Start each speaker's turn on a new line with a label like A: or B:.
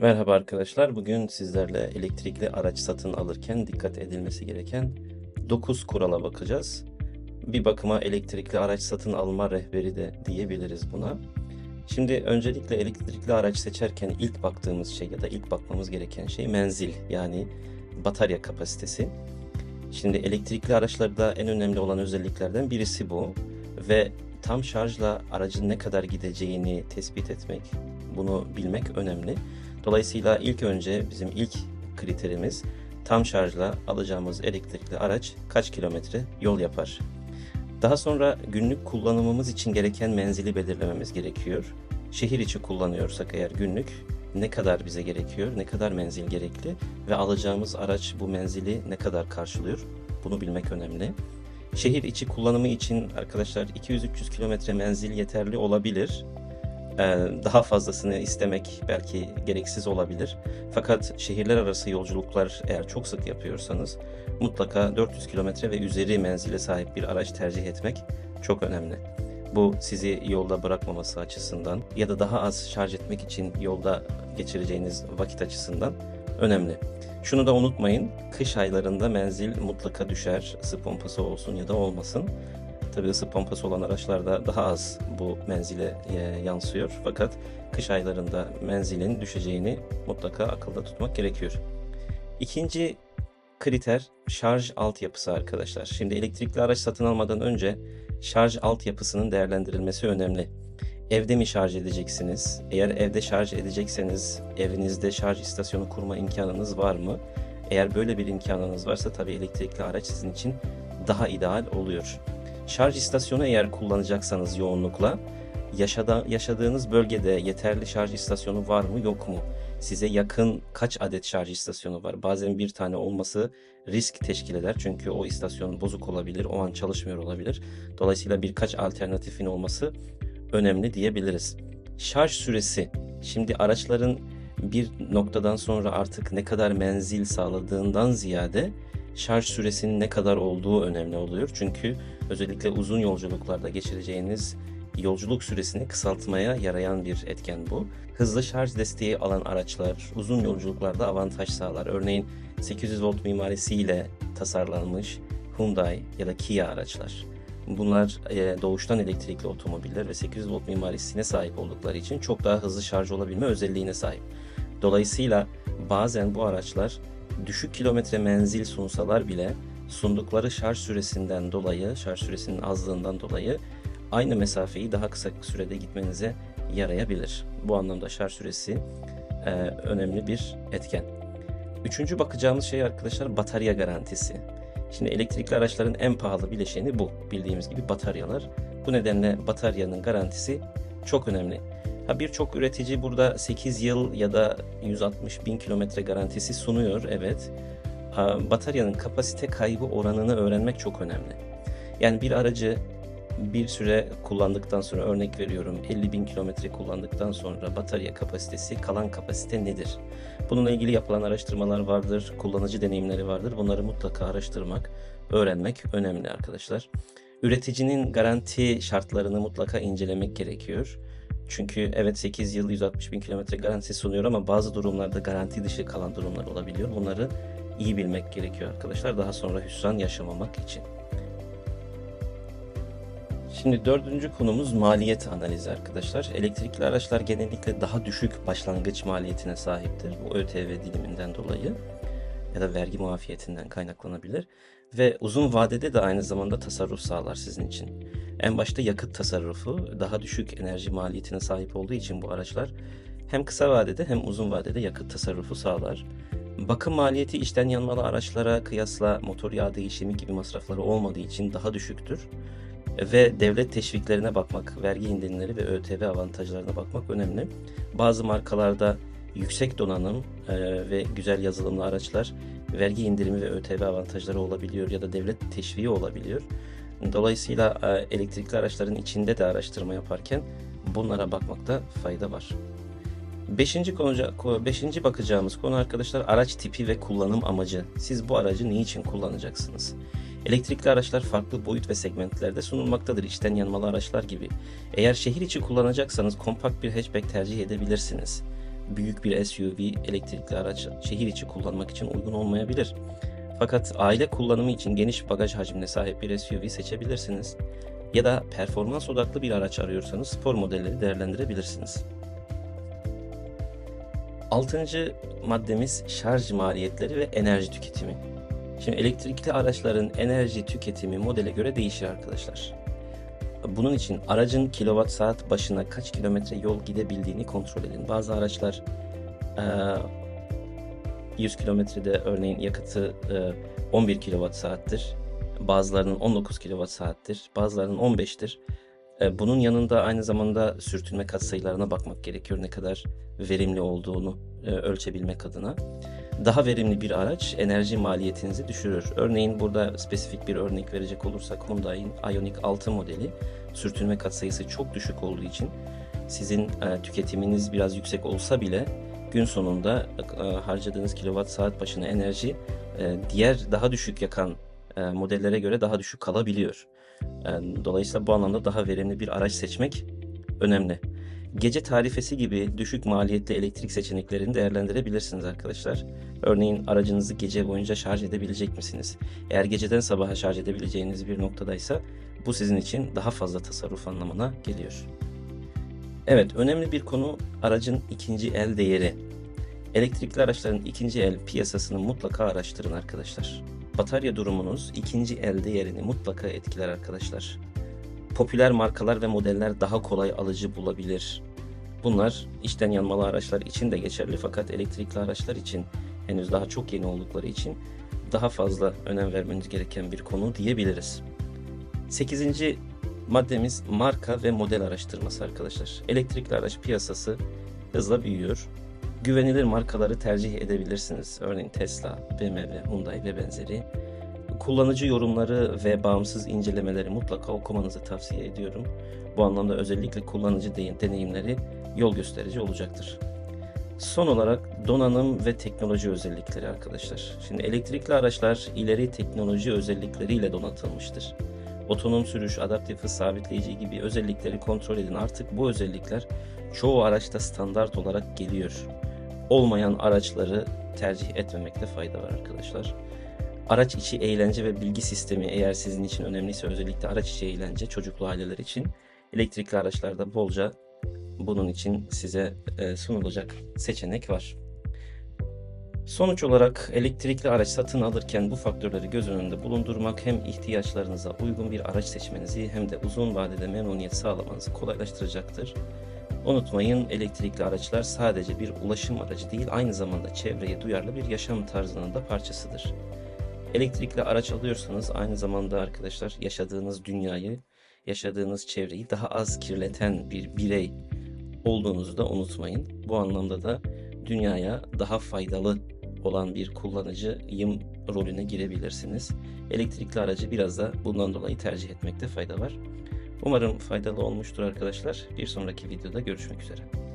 A: Merhaba arkadaşlar. Bugün sizlerle elektrikli araç satın alırken dikkat edilmesi gereken 9 kurala bakacağız. Bir bakıma elektrikli araç satın alma rehberi de diyebiliriz buna. Şimdi öncelikle elektrikli araç seçerken ilk baktığımız şey ya da ilk bakmamız gereken şey menzil yani batarya kapasitesi. Şimdi elektrikli araçlarda en önemli olan özelliklerden birisi bu ve tam şarjla aracın ne kadar gideceğini tespit etmek, bunu bilmek önemli. Dolayısıyla ilk önce bizim ilk kriterimiz tam şarjla alacağımız elektrikli araç kaç kilometre yol yapar. Daha sonra günlük kullanımımız için gereken menzili belirlememiz gerekiyor. Şehir içi kullanıyorsak eğer günlük ne kadar bize gerekiyor, ne kadar menzil gerekli ve alacağımız araç bu menzili ne kadar karşılıyor bunu bilmek önemli. Şehir içi kullanımı için arkadaşlar 200-300 kilometre menzil yeterli olabilir. Ee, Daha fazlasını istemek belki gereksiz olabilir. Fakat şehirler arası yolculuklar eğer çok sık yapıyorsanız mutlaka 400 kilometre ve üzeri menzile sahip bir araç tercih etmek çok önemli. Bu sizi yolda bırakmaması açısından ya da daha az şarj etmek için yolda geçireceğiniz vakit açısından önemli. Şunu da unutmayın, kış aylarında menzil mutlaka düşer, ısı pompası olsun ya da olmasın. Tabii ısı pompası olan araçlarda daha az bu menzile e, yansıyor. Fakat kış aylarında menzilin düşeceğini mutlaka akılda tutmak gerekiyor. İkinci kriter şarj altyapısı arkadaşlar. Şimdi elektrikli araç satın almadan önce şarj altyapısının değerlendirilmesi önemli. Evde mi şarj edeceksiniz? Eğer evde şarj edecekseniz evinizde şarj istasyonu kurma imkanınız var mı? Eğer böyle bir imkanınız varsa tabii elektrikli araç sizin için daha ideal oluyor. Şarj istasyonu eğer kullanacaksanız yoğunlukla yaşada, yaşadığınız bölgede yeterli şarj istasyonu var mı yok mu? Size yakın kaç adet şarj istasyonu var? Bazen bir tane olması risk teşkil eder. Çünkü o istasyon bozuk olabilir, o an çalışmıyor olabilir. Dolayısıyla birkaç alternatifin olması önemli diyebiliriz. Şarj süresi. Şimdi araçların bir noktadan sonra artık ne kadar menzil sağladığından ziyade şarj süresinin ne kadar olduğu önemli oluyor. Çünkü özellikle uzun yolculuklarda geçireceğiniz yolculuk süresini kısaltmaya yarayan bir etken bu. Hızlı şarj desteği alan araçlar uzun yolculuklarda avantaj sağlar. Örneğin 800 volt mimarisiyle tasarlanmış Hyundai ya da Kia araçlar. Bunlar e, doğuştan elektrikli otomobiller ve 800 volt mimarisine sahip oldukları için çok daha hızlı şarj olabilme özelliğine sahip. Dolayısıyla bazen bu araçlar düşük kilometre menzil sunsalar bile sundukları şarj süresinden dolayı, şarj süresinin azlığından dolayı aynı mesafeyi daha kısa sürede gitmenize yarayabilir. Bu anlamda şarj süresi e, önemli bir etken. Üçüncü bakacağımız şey arkadaşlar batarya garantisi. Şimdi elektrikli araçların en pahalı bileşeni bu. Bildiğimiz gibi bataryalar. Bu nedenle bataryanın garantisi çok önemli. Ha birçok üretici burada 8 yıl ya da 160 bin kilometre garantisi sunuyor. Evet. Bataryanın kapasite kaybı oranını öğrenmek çok önemli. Yani bir aracı bir süre kullandıktan sonra örnek veriyorum 50 bin kilometre kullandıktan sonra batarya kapasitesi kalan kapasite nedir? Bununla ilgili yapılan araştırmalar vardır, kullanıcı deneyimleri vardır. Bunları mutlaka araştırmak, öğrenmek önemli arkadaşlar. Üreticinin garanti şartlarını mutlaka incelemek gerekiyor. Çünkü evet 8 yıl 160 bin kilometre garanti sunuyor ama bazı durumlarda garanti dışı kalan durumlar olabiliyor. Bunları iyi bilmek gerekiyor arkadaşlar daha sonra hüsran yaşamamak için. Şimdi dördüncü konumuz maliyet analizi arkadaşlar. Elektrikli araçlar genellikle daha düşük başlangıç maliyetine sahiptir. Bu ÖTV diliminden dolayı ya da vergi muafiyetinden kaynaklanabilir. Ve uzun vadede de aynı zamanda tasarruf sağlar sizin için. En başta yakıt tasarrufu daha düşük enerji maliyetine sahip olduğu için bu araçlar hem kısa vadede hem uzun vadede yakıt tasarrufu sağlar. Bakım maliyeti içten yanmalı araçlara kıyasla motor yağ değişimi gibi masrafları olmadığı için daha düşüktür ve devlet teşviklerine bakmak, vergi indirimleri ve ÖTV avantajlarına bakmak önemli. Bazı markalarda yüksek donanım e, ve güzel yazılımlı araçlar vergi indirimi ve ÖTV avantajları olabiliyor ya da devlet teşviği olabiliyor. Dolayısıyla e, elektrikli araçların içinde de araştırma yaparken bunlara bakmakta fayda var. Beşinci, konu, beşinci bakacağımız konu arkadaşlar araç tipi ve kullanım amacı. Siz bu aracı niçin kullanacaksınız? Elektrikli araçlar farklı boyut ve segmentlerde sunulmaktadır içten yanmalı araçlar gibi. Eğer şehir içi kullanacaksanız kompakt bir hatchback tercih edebilirsiniz. büyük bir SUV elektrikli araç şehir içi kullanmak için uygun olmayabilir. Fakat aile kullanımı için geniş bagaj hacmine sahip bir SUV seçebilirsiniz. Ya da performans odaklı bir araç arıyorsanız spor modelleri değerlendirebilirsiniz. Altıncı maddemiz şarj maliyetleri ve enerji tüketimi. Şimdi elektrikli araçların enerji tüketimi modele göre değişir arkadaşlar. Bunun için aracın kilowatt saat başına kaç kilometre yol gidebildiğini kontrol edin. Bazı araçlar eee, 100 kilometrede örneğin yakıtı eee, 11 kilowatt saattir. Bazılarının 19 kilowatt saattir. Bazılarının 15'tir. E, Bunun yanında aynı zamanda sürtünme katsayılarına bakmak gerekiyor. Ne kadar verimli olduğunu e, ölçebilmek adına. Daha verimli bir araç enerji maliyetinizi düşürür. Örneğin burada spesifik bir örnek verecek olursak Hyundai'in Ioniq 6 modeli sürtünme katsayısı çok düşük olduğu için sizin e, tüketiminiz biraz yüksek olsa bile gün sonunda harcadığınız kilowatt saat başına enerji diğer daha düşük yakan e, modellere göre daha düşük kalabiliyor. E, Dolayısıyla bu anlamda daha verimli bir araç seçmek önemli. Gece tarifesi gibi düşük maliyetli elektrik seçeneklerini değerlendirebilirsiniz arkadaşlar. Örneğin aracınızı gece boyunca şarj edebilecek misiniz? Eğer geceden sabaha şarj edebileceğiniz bir noktadaysa bu sizin için daha fazla tasarruf anlamına geliyor. Evet, önemli bir konu aracın ikinci el değeri. Elektrikli araçların ikinci el piyasasını mutlaka araştırın arkadaşlar. Batarya durumunuz ikinci el değerini mutlaka etkiler arkadaşlar. Popüler markalar ve modeller daha kolay alıcı bulabilir. Bunlar içten yanmalı araçlar için de geçerli fakat elektrikli araçlar için henüz daha çok yeni oldukları için daha fazla önem vermeniz gereken bir konu diyebiliriz. 8. maddemiz marka ve model araştırması arkadaşlar. Elektrikli araç piyasası hızla büyüyor. Güvenilir markaları tercih edebilirsiniz. Örneğin Tesla, BMW, Hyundai ve benzeri. Kullanıcı yorumları ve bağımsız incelemeleri mutlaka okumanızı tavsiye ediyorum. Bu anlamda özellikle kullanıcı de- deneyimleri yol gösterici olacaktır. Son olarak donanım ve teknoloji özellikleri arkadaşlar. Şimdi elektrikli araçlar ileri teknoloji özellikleriyle donatılmıştır. Otonom sürüş, adaptif hız sabitleyici gibi özellikleri kontrol edin. Artık bu özellikler çoğu araçta standart olarak geliyor. Olmayan araçları tercih etmemekte fayda var arkadaşlar. Araç içi eğlence ve bilgi sistemi eğer sizin için önemliyse özellikle araç içi eğlence çocuklu aileler için elektrikli araçlarda bolca bunun için size e, sunulacak seçenek var. Sonuç olarak elektrikli araç satın alırken bu faktörleri göz önünde bulundurmak hem ihtiyaçlarınıza uygun bir araç seçmenizi hem de uzun vadede memnuniyet sağlamanızı kolaylaştıracaktır. Unutmayın elektrikli araçlar sadece bir ulaşım aracı değil aynı zamanda çevreye duyarlı bir yaşam tarzının da parçasıdır. Elektrikli araç alıyorsanız aynı zamanda arkadaşlar yaşadığınız dünyayı, yaşadığınız çevreyi daha az kirleten bir birey olduğunuzu da unutmayın. Bu anlamda da dünyaya daha faydalı olan bir kullanıcıyım rolüne girebilirsiniz. Elektrikli aracı biraz da bundan dolayı tercih etmekte fayda var. Umarım faydalı olmuştur arkadaşlar. Bir sonraki videoda görüşmek üzere.